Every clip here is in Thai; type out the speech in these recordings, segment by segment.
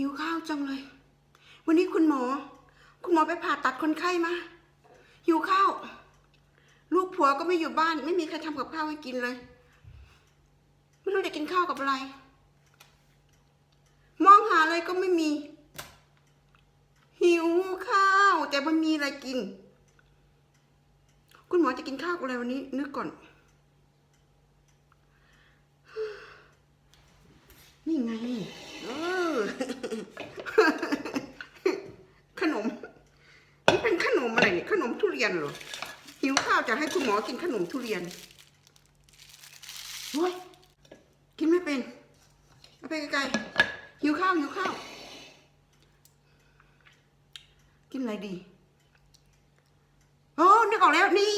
หิวข้าวจังเลย วันนี้คุณหมอ คุณหมอไปผ่าตัดคนไข้มา หิวข้าว ลูกผัวก็ไม่อยู่บ้าน ไม่มีใครทำกับข้าวให้กินเลย ไม่รู้จะกินข้าวกับอะไร มองหาอะไรก็ไม่มี หิวข้าว แต่มันมีอะไรกิน คุณหมอจะกินข้าวกับอะไรวันนี้นึกก่อน นี่ไง เออ ขนม นี่เป็นขนมอะไรเนี่ย ขนมทุเรียนเหรอหิวข้าวจะให้คุณหมอกินขนมทุเรียนโว้ยกินไม่เป็นเอาไปไกลๆหิวข้าวหิวข้าว กินอะไรดีโอ้นึกออกแล้วนี่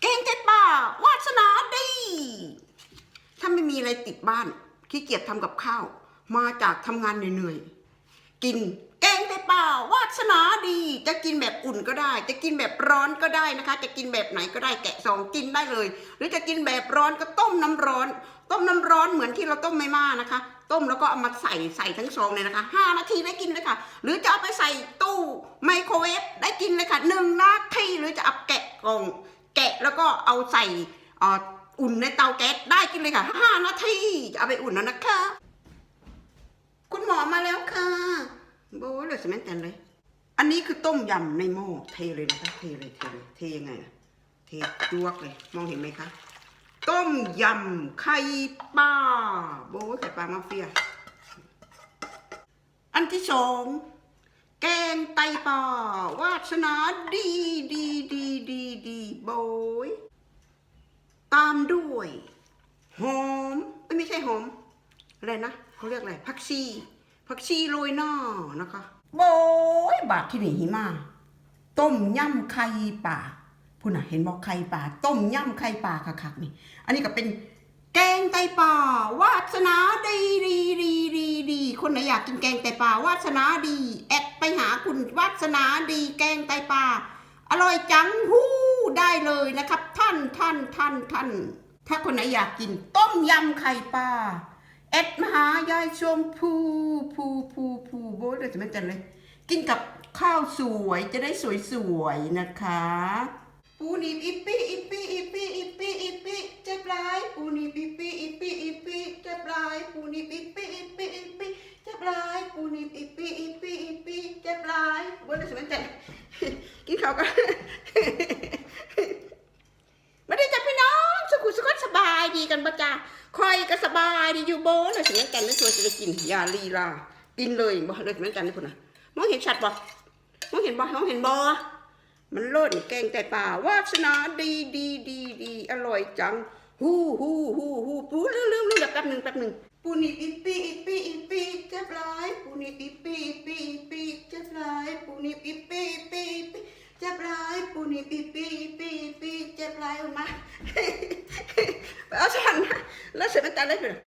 เก่งเจ็ดป่าวาสนาดีถ้าไม่มีอะไรติดบ้านขี้เกียจทำกับข้าว มาจากทำงานเหนื่อยๆกินแกงไตปลาวาสนาดี จะกินแบบอุ่นก็ได้ จะกินแบบร้อนก็ได้นะคะ จะกินแบบไหนก็ได้แกะซองกินได้เลย หรือจะกินแบบร้อนก็ต้มน้ำร้อน ต้มน้ำร้อนเหมือนที่เราต้มไม่ม่านะคะ ต้มแล้วก็เอามาใส่ใส่ทั้งซองเลยนะคะห้านาทีได้กินเลยค่ะ หรือจะเอาไปใส่ตู้ไมโครเวฟได้กินเลยค่ะหนึ่งนาทีหรือจะเอาแกะกล่อง แกะแล้วก็เอาใส่อ,อุ่นในเตาแก๊สได้กินเลยค่ะห้านาทีจะเอาไปอุ่นแล้วนะคะ คุณหมอมาแล้วค่ะโบ้เลยสมัยแต่นเลย อันนี้คือต้มยำในหม้อเทเลยนะคะเทเลยเทเลยเทยังไงอะเทจวกเลย มองเห็นไหมคะ ต้มยำไข่ปลาโบ้ไข่ปลามาเฟีย อันที่สองแกงไตปลาวาสนาดีดีดีดีดีโบยตามด้วยหอมไม่ใช่หอมอะไรนะเขาเรียกอะไรผักชี ผักชีโรยหน้านะคะโบยบาทที่นี่หิมาต้มยำไข่ป่าพูดน่ะเห็นบอกไข่ป่าต้มยำไข่ป่าคักๆนี่ อันนี้ก็เป็นแกงไตป่าวาสนาดีดีดีดีดีคนไหนอยากกินแกงไตป่าวาสนาดี แอดไปหาคุณวาสนาดีแกงไตป่าอร่อยจังหู้ได้เลยนะครับ ท่านท่านท่านท่านถ้าคนไหนอยากกินต้มยำไข่ปลา แอดมหายายชมพูพูพูพูโบ๊ทเลยจะไม่จันเลย กินกับข้าวสวยจะได้สวยๆนะคะปูนีบอิปปี้อิปปี้อิปปี้อิปปี้อิปปี้เจ็บหลายปูนีบอิปปี้อิปปี้อิปปี้เจ็บหลายปูนีบอิปปี้อิปปี้อิปปี้เจ็บหลายปูนีบอิปปี้อิปปี้อิปปี้เจ็บหลายโบ๊ทเลยจะไม่จันกินข้าวกันไม่ได้จับพี่น้องสุขุสุขสบายดีกันปะจ้า คอยก็สบายดีอยู่โบเลยถึงกันไม่ชวนจะได้กินยาลีลากินเลยบ่เลยเหมือนกันนี่พุ่นนะมองเห็นชัดบ่มองเห็นบ่มองเห็นบ่มันโลดนี่แกงแต่ป่าวาสนาดีดีดีดีอร่อยจังฮู้ฮู้ฮู้ฮู้ปูลืมลืมลืมเดี๋ยวแป๊บหนึ่งแป๊บหนึ่งปูนี่ปีปีปีปีเจ็บหลายปูนี่ปีปีปีปีเจ็บหลายปูนี่ปีปีปีปีเจ็บหลายปูนี่ปีปีปีปีเจ็บหลายออกมาไปเอาฉันนตาเลยเปล่า